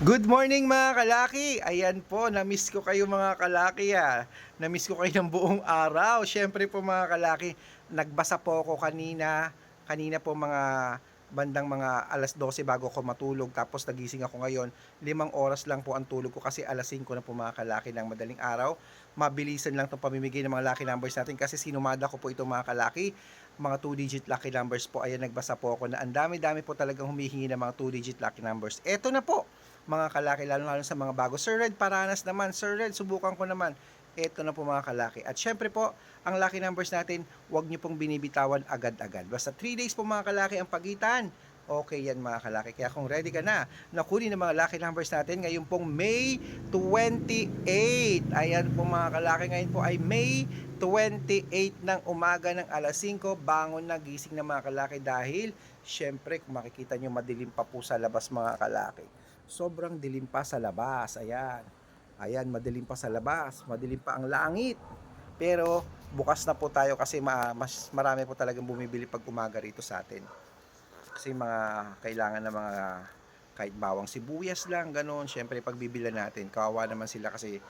Good morning mga kalaki! Ayan po, na-miss ko kayo mga kalaki ah. Na-miss ko kayo ng buong araw. Siyempre po mga kalaki, nagbasa po ako kanina. Kanina po mga bandang mga alas 12 bago ako matulog. Tapos nagising ako ngayon. Limang oras lang po ang tulog ko kasi alas 5 na po mga kalaki ng madaling araw. Mabilisan lang itong pamimigay ng mga lucky numbers natin kasi sinumada ko po itong mga kalaki. Mga 2-digit lucky numbers po. Ayan, nagbasa po ako na ang dami-dami po talagang humihingi ng mga 2-digit lucky numbers. Eto na po mga kalaki, lalo-lalo sa mga bago. Sir Red, paranas naman. Sir Red, subukan ko naman. Ito na po mga kalaki. At syempre po, ang lucky numbers natin, huwag nyo pong binibitawan agad-agad. Basta 3 days po mga kalaki ang pagitan. Okay yan mga kalaki. Kaya kung ready ka na, nakunin ang mga lucky numbers natin ngayon pong May 28. Ayan po mga kalaki. Ngayon po ay May 28 ng umaga ng alas 5. Bangon na gising na mga kalaki dahil syempre makikita nyo madilim pa po sa labas mga kalaki sobrang dilim pa sa labas. Ayan. Ayan, madilim pa sa labas. Madilim pa ang langit. Pero bukas na po tayo kasi ma- mas marami po talagang bumibili pag umaga rito sa atin. Kasi mga kailangan ng mga kahit bawang sibuyas lang, ganun. Siyempre, pagbibilan natin, kawawa naman sila kasi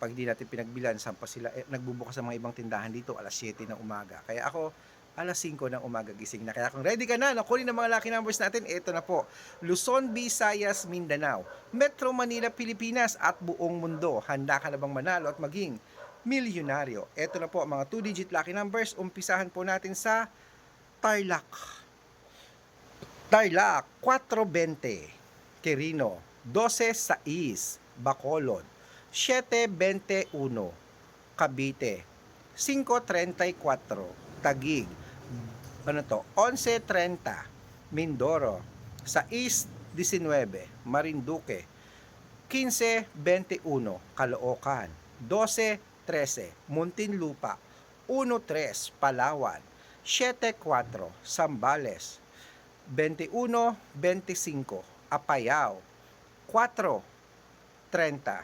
pag di natin pinagbilan, sampa sila, eh, nagbubukas ang mga ibang tindahan dito alas 7 ng umaga. Kaya ako, alas 5 ng umaga gising na. Kaya kung ready ka na, nakunin ang mga lucky numbers natin, ito na po. Luzon, Visayas, Mindanao, Metro Manila, Pilipinas at buong mundo. Handa ka na bang manalo at maging milyonaryo? Ito na po ang mga 2-digit lucky numbers. Umpisahan po natin sa Tarlac. Tarlac, 420. Quirino, 12-6. Bacolod, 721. Cavite, 534. Tagig, ano to, 11.30, Mindoro, sa East 19, Marinduque, 15.21, Caloocan, 12.13, Muntinlupa, 1.3, Palawan, 7.4, Sambales, 21.25, Apayao, 4.30,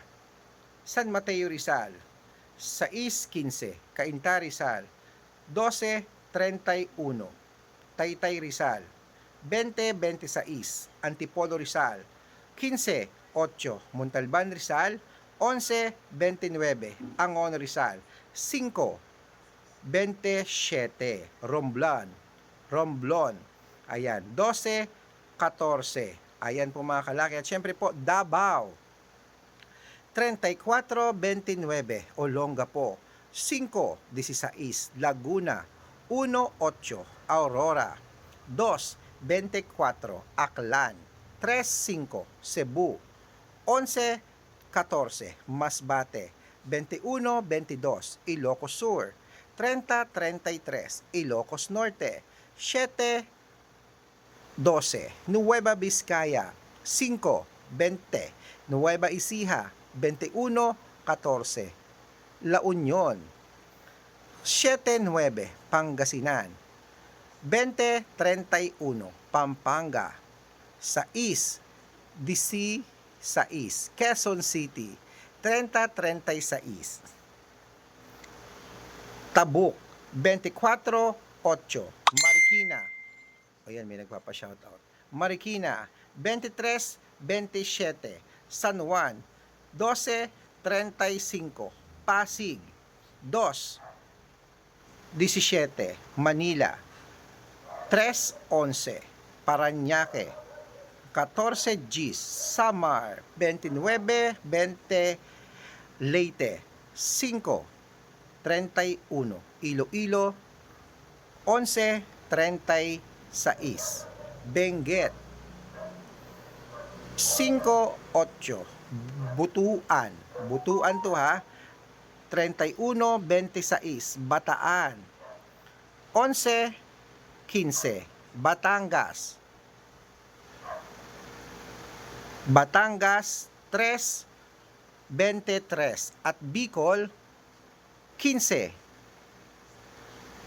San Mateo Rizal, 6.15, Cainta Rizal, 12.31, Taytay Rizal, 20.26, Antipolo Rizal, 15.8, Montalban Rizal, 11.29, Angon Rizal, 5.27, Romblon, Romblon, ayan, 12.14, ayan po mga kalaki, at syempre po, Davao, 34.29, Olongapo, 5.16, Laguna, 1.8, Aurora, 2.24, Aklan, 3.5, Cebu, 11.14, Masbate, 21.22, Ilocos Sur, 30.33, Ilocos Norte, 7.12, Nueva Vizcaya, 5.20, Nueva Ecija, 21.14, La Union, 7.9, Pangasinan, 20.31, Pampanga, 6, DC, 6, Quezon City, 30.36, Tabuk, 24.8, Marikina, Ayan, may nagpapa-shoutout. Marikina, 23.27, San Juan, 12.35, Pasig, 2.17, Manila, 3.11, Paranaque, 14 Gs, Samar, 29.20, Leyte, 5.31, Iloilo, 11.36, Benguet, 5.8, Butuan, Butuan to ha, 31.26, Bataan, 11.15, Batangas, Batangas 3.23 at Bicol 15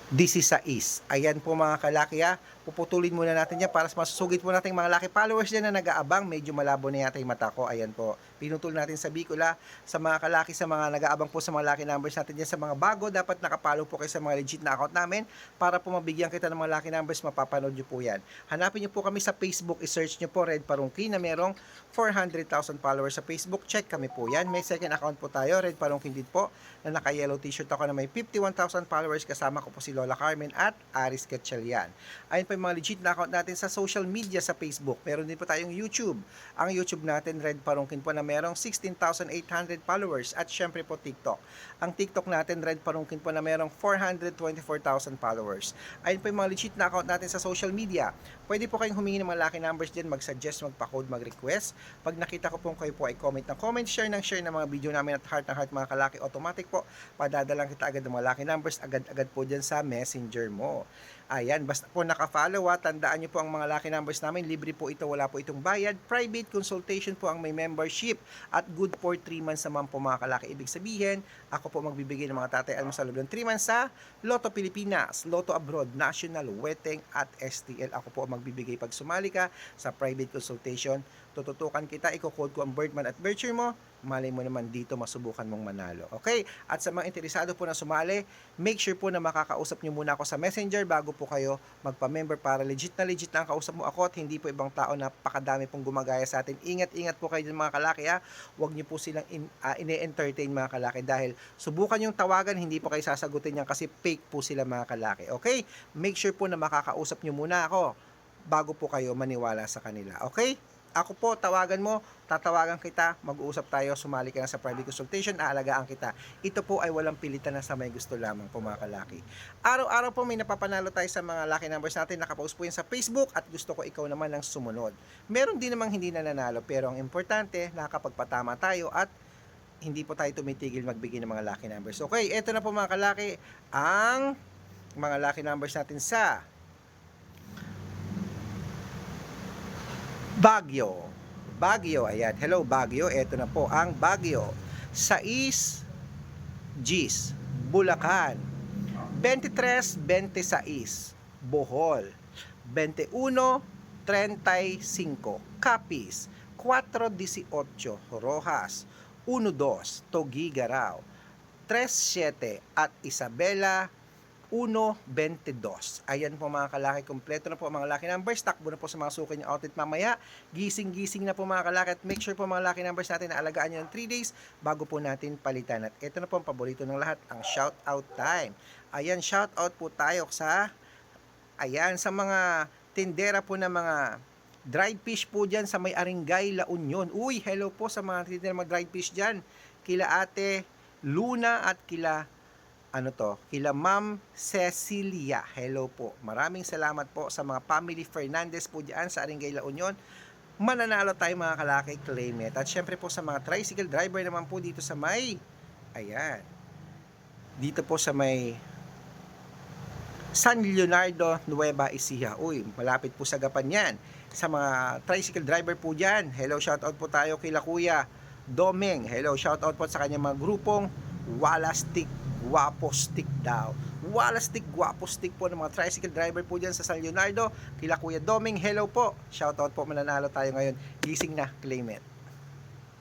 16. Ayan po mga kalaki ha. puputulin muna natin yan para masusugid po natin mga lucky followers dyan na nag-aabang. Medyo malabo na yata yung mata ko. Ayan po. Pinutol natin sa Bicol ha. Sa mga kalaki, sa mga nag-aabang po sa mga lucky numbers natin dyan. Sa mga bago, dapat nakapalo po kayo sa mga legit na account namin para po mabigyan kita ng mga lucky numbers. Mapapanood nyo po yan. Hanapin nyo po kami sa Facebook. I-search nyo po Red Parungki na merong 400,000 followers sa Facebook. Check kami po yan. May second account po tayo. Red Parungki din po na naka-yellow t-shirt ako na may 51,000 followers. Kasama ko po si Lola Carmen at Aris Ketchelian. Ayun po yung mga legit na account natin sa social media sa Facebook. Meron din po tayong YouTube. Ang YouTube natin, Red Parungkin po na merong 16,800 followers at syempre po TikTok. Ang TikTok natin, Red Parungkin po na merong 424,000 followers. Ayun po yung mga legit na account natin sa social media. Pwede po kayong humingi ng mga lucky numbers dyan, mag-suggest, magpa-code, mag-request. Pag nakita ko po kayo po ay comment ng comment, share ng share ng mga video namin at heart ng heart mga kalaki, automatic po, padadalang kita agad ng mga lucky numbers, agad-agad po dyan sa messenger mo. Ayan, basta po naka-follow ha, tandaan nyo po ang mga lucky numbers namin, libre po ito, wala po itong bayad, private consultation po ang may membership at good for 3 months naman po mga kalaki. Ibig sabihin, ako po magbibigay ng mga tatay mo sa loob ng 3 months sa Lotto Pilipinas, Lotto Abroad, National, Weteng at STL. Ako po magbibigay pag sumali ka sa private consultation. Tututukan kita, iko-code ko ang Birdman at Bircher mo, malay mo naman dito masubukan mong manalo. Okay? At sa mga interesado po na sumali, make sure po na makakausap nyo muna ako sa messenger bago po kayo magpa-member para legit na legit na ang kausap mo ako at hindi po ibang tao na pakadami pong gumagaya sa atin. Ingat-ingat po kayo din mga kalaki ha. Huwag nyo po silang in, ah, ine-entertain mga kalaki dahil subukan yung tawagan, hindi po kayo sasagutin yan kasi fake po sila mga kalaki. Okay? Make sure po na makakausap nyo muna ako bago po kayo maniwala sa kanila. Okay? Ako po, tawagan mo, tatawagan kita, mag-uusap tayo, sumali ka na sa private consultation, aalagaan kita. Ito po ay walang pilitan na sa may gusto lamang po mga kalaki. Araw-araw po may napapanalo tayo sa mga lucky numbers natin, nakapost po yan sa Facebook at gusto ko ikaw naman ang sumunod. Meron din namang hindi nananalo pero ang importante, nakakapagpatama tayo at hindi po tayo tumitigil magbigay ng mga lucky numbers. Okay, eto na po mga kalaki, ang mga lucky numbers natin sa Baguio. Baguio, ayan. Hello Baguio, eto na po ang Baguio. Sais Gis, Bulacan. 23, 26, Bohol. 21, 35, Capiz. 4, 18, Rojas. 1, 2, Togigaraw. 3, 7 at Isabela 1.22. Ayan po mga kalaki, kompleto na po ang mga lucky numbers. Takbo na po sa mga suki niyo outlet mamaya. Gising-gising na po mga kalaki at make sure po mga lucky numbers natin na alagaan nyo ng 3 days bago po natin palitan. At ito na po ang paborito ng lahat, ang shout out time. Ayan, shout out po tayo sa ayan, sa mga tindera po ng mga dried fish po dyan sa may Aringay, La Union. Uy, hello po sa mga tindera mga dried fish dyan. Kila ate Luna at kila ano to, kila Ma'am Cecilia. Hello po. Maraming salamat po sa mga family Fernandez po diyan sa Aringay La Union. Mananalo tayo mga kalaki, claim it. At syempre po sa mga tricycle driver naman po dito sa may, ayan, dito po sa may San Leonardo, Nueva Ecija. Uy, malapit po sa gapan yan. Sa mga tricycle driver po dyan, hello, shoutout po tayo kila Kuya Domeng. Hello, shoutout po sa kanyang mga grupong Walastik Guapo Stick daw. Walastik Guapo Stick po ng mga tricycle driver po dyan sa San Leonardo. Kila Kuya Doming, hello po. Shoutout po, mananalo tayo ngayon. Gising na, claim it.